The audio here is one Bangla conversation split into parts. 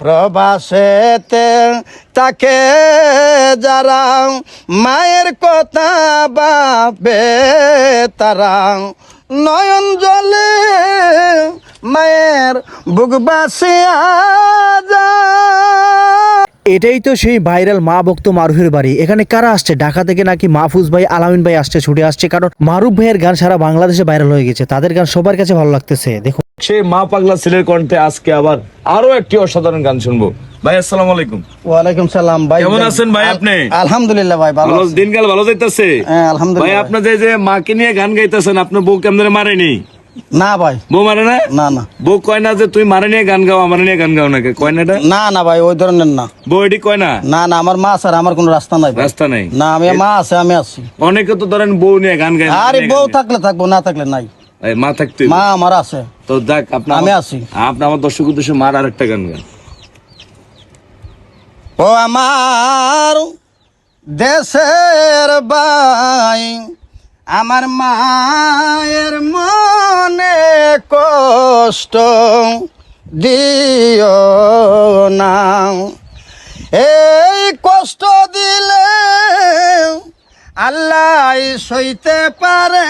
প্রবাসেতে তাকে যারা মায়ের কথা বাবে তারা নয়ন জলে মায়ের বুক বাসিয়া এটাই তো সেই ভাইরাল মা ভক্ত মারুফের বাড়ি। এখানে কারা আসছে? ঢাকা থেকে নাকি মাহফুজ ভাই, আলামিন ভাই আসছে, ছুটে আসছে। কারণ মারুফ ভাইয়ের গান সারা বাংলাদেশে ভাইরাল হয়ে গেছে। তাদের গান সবার কাছে ভালো লাগতেছে। দেখুন। সেই মা পাগলা ছেলের কণ্ঠে আজকে আবার আরও একটি অসাধারণ গান শুনব। ভাই আসসালামু আলাইকুম। ওয়ালাইকুম সালাম ভাই। কেমন আছেন ভাই আপনি? আলহামদুলিল্লাহ ভাই ভালো দিনকাল ভালো যাইতেছে? হ্যাঁ ভাই আলহামদুলিল্লাহ আপনার যে যে মাকে নিয়ে গান গাইতেছেন আপনার বউ কেমন মারেনি না? ভাই। বউ মারে না? না না। বউ কয় না যে তুই মারে নিয়ে গান গাও আমার নিয়ে গান গাও নাকি? কয় না এটা? না না ভাই ওই ধরনের না। বউ এটি কয় না? না না আমার মা স্যার আমার কোনো রাস্তা নাই রাস্তা নেই। না আমি মা আছে আমি আছি। অনেকে তো ধরেন বউ নিয়ে গান গায় আরে বউ থাকলে থাকব না থাকলে নাই। মা থাকতে মা আমার আছে। তো দেখ আপনার আমি আছি। আপনি আমার দর্শক উদ্দেশ্যে মার আরেকটা গান গান। ও আমার দেশের বাই আমার মায়ের মনে কষ্ট দিও না। এই কষ্ট দিলে আল্লাহ সইতে পারে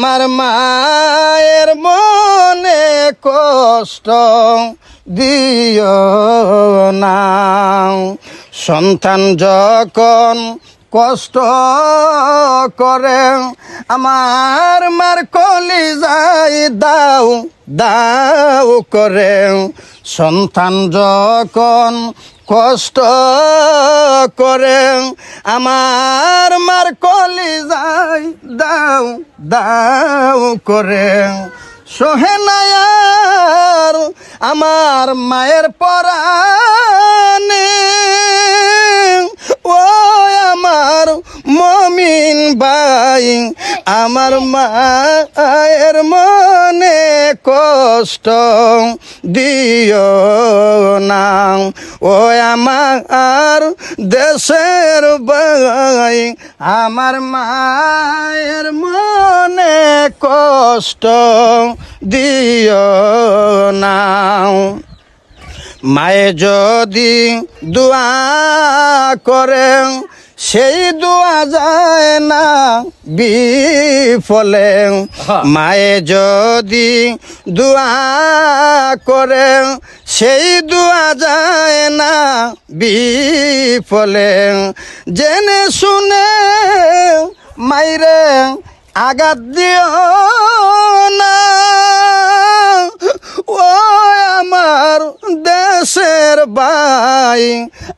আমার মায়ের মনে কষ্ট দিও না। সন্তান যখন কষ্ট করে আমার মার কলি যাই দাও দাও করে। সন্তান যখন কষ্ট করে আমার মার কলি যাই দাও দাও করে। সোহেনায়ার আমার মায়ের পরাণে ও আমার মমিন ভাই, আমার মায়ের মনে কষ্ট দিও না। ও আমার দেশের ভাই, আমার মায়ের মনে কষ্ট দিও না। মায়ে যদি দোয়া করে সেই দোয়া যায় না বিফলে। মায়ে যদি দোয়া করে সেই দোয়া যায় না বিফলে। জেনে শুনে মাইরে আঘাত দিও ভাই,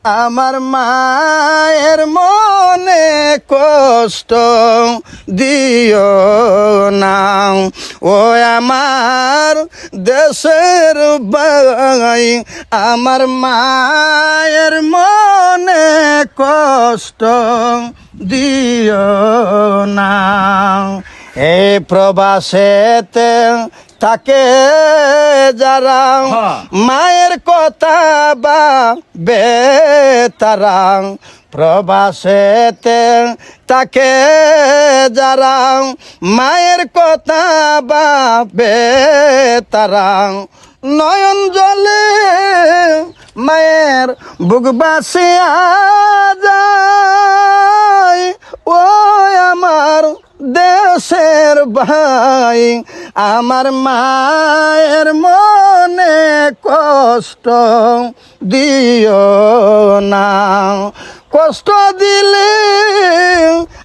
আমার মায়ের মনে কষ্ট দিও না। ও আমার দেশের ভাই, আমার মায়ের মনে কষ্ট দিও না। এই প্রবাসেতে তাকে যারা হ্যাঁ। মায়ের কথা বা তারা প্রবাসেতে তাকে যারা মায়ের কথা বা তারা নয়ন জলে মায়ের বুক বাসিয়া যায় আমার মায়ের মনে কষ্ট দিও না। কষ্ট দিলে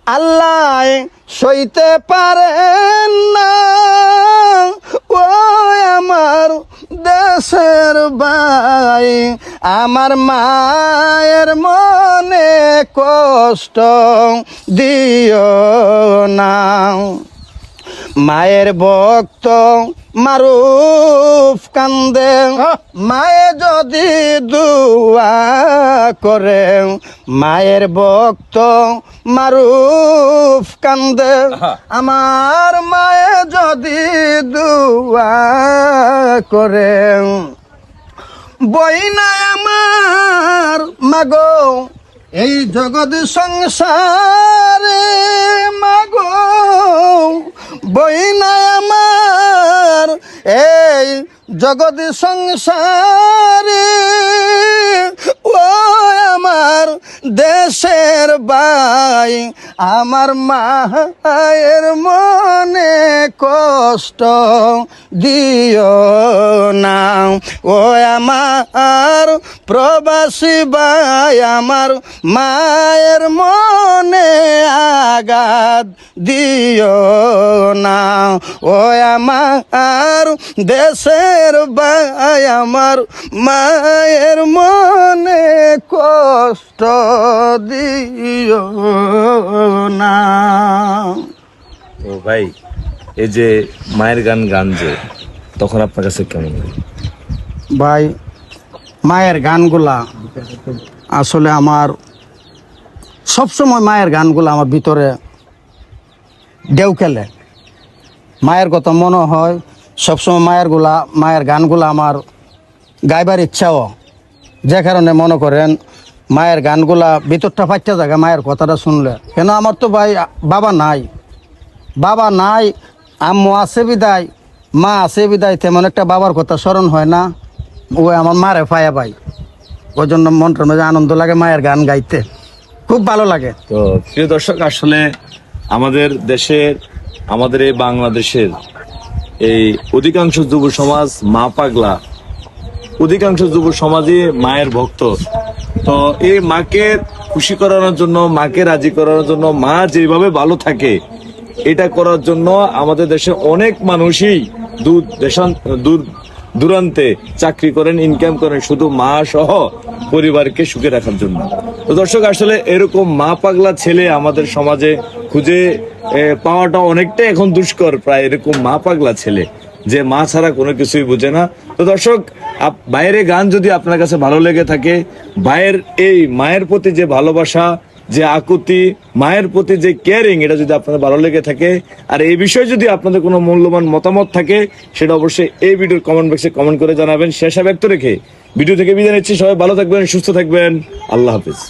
আল্লাহ সইতে পারেন না। ও আমার দেশের ভাই, আমার মায়ের মনে কষ্ট দিও না। মায়ের ভক্ত মারুফ কান্দে। মায়ে যদি দুয়া করে মায়ের ভক্ত মারুফ কান্দে। আমার মায়ে যদি দুয়া করে বই না আমার মাগো এই জগৎ সংসারে বই নাই আমার এই জগৎ সংসারী দেশের বাই আমার মায়ের মনে কষ্ট দিও না। ও আমার প্রবাসী বাই আমার মায়ের মনে আঘাত দিও না। ও আমার দেশের বাই আমার মায়ের মনে কষ্ট দিও না। তো ভাই এই যে মায়ের গান গান যে তখন আপনার কাছে কেমন ভাই মায়ের গানগুলা আসলে আমার সবসময় মায়ের গানগুলা আমার ভিতরে ঢেউ খেলে। মায়ের কথা মনে হয় সবসময় মায়েরগুলা মায়ের গানগুলা আমার গাইবার ইচ্ছাও। যে কারণে মনে করেন মায়ের গানগুলা ভিতরটা ফাইটা জায়গা, মায়ের কথাটা শুনলে। কেন আমার তো ভাই বাবা নাই। বাবা নাই, আম্মু আছে বিদায়, মা আছে বিদায়, তেমন একটা বাবার কথা স্মরণ হয় না। ও আমার মারে পায়া ভাই। ওই জন্য মনটার মধ্যে আনন্দ লাগে মায়ের গান গাইতে। খুব ভালো লাগে। তো প্রিয় দর্শক, আসলে আমাদের দেশের, আমাদের এই বাংলাদেশের এই অধিকাংশ যুব সমাজ মা পাগলা। অধিকাংশ যুব সমাজই মায়ের ভক্ত। তো এই মাকে খুশি করানোর জন্য, মাকে রাজি করানোর জন্য, মা যেভাবে ভালো থাকে, এটা করার জন্য আমাদের দেশে অনেক মানুষই দূর দেশান, দূর দূরান্তে চাকরি করেন ইনকাম করেন, শুধু মা সহ পরিবারকে সুখে রাখার জন্য। তো দর্শক, আসলে এরকম মা পাগলা ছেলে আমাদের সমাজে খুঁজে পাওয়াটা অনেকটাই এখন দুষ্কর, প্রায় এরকম মা পাগলা ছেলে, যে মা ছাড়া কোনো কিছুই বুঝে না। তো দর্শক বাইরে গান যদি আপনার কাছে ভালো লেগে থাকে, ভাইয়ের এই মায়ের প্রতি যে ভালোবাসা, যে আকুতি, মায়ের প্রতি যে কেয়ারিং এটা যদি আপনাদের ভালো লেগে থাকে, আর এই বিষয়ে যদি আপনাদের কোনো মূল্যবান মতামত থাকে, সেটা অবশ্যই এই ভিডিওর কমেন্ট বক্সে কমেন্ট করে জানাবেন। শেষা ব্যক্ত রেখে ভিডিও থেকে বিদায় নিচ্ছি। সবাই ভালো থাকবেন, সুস্থ থাকবেন। আল্লাহ হাফিজ।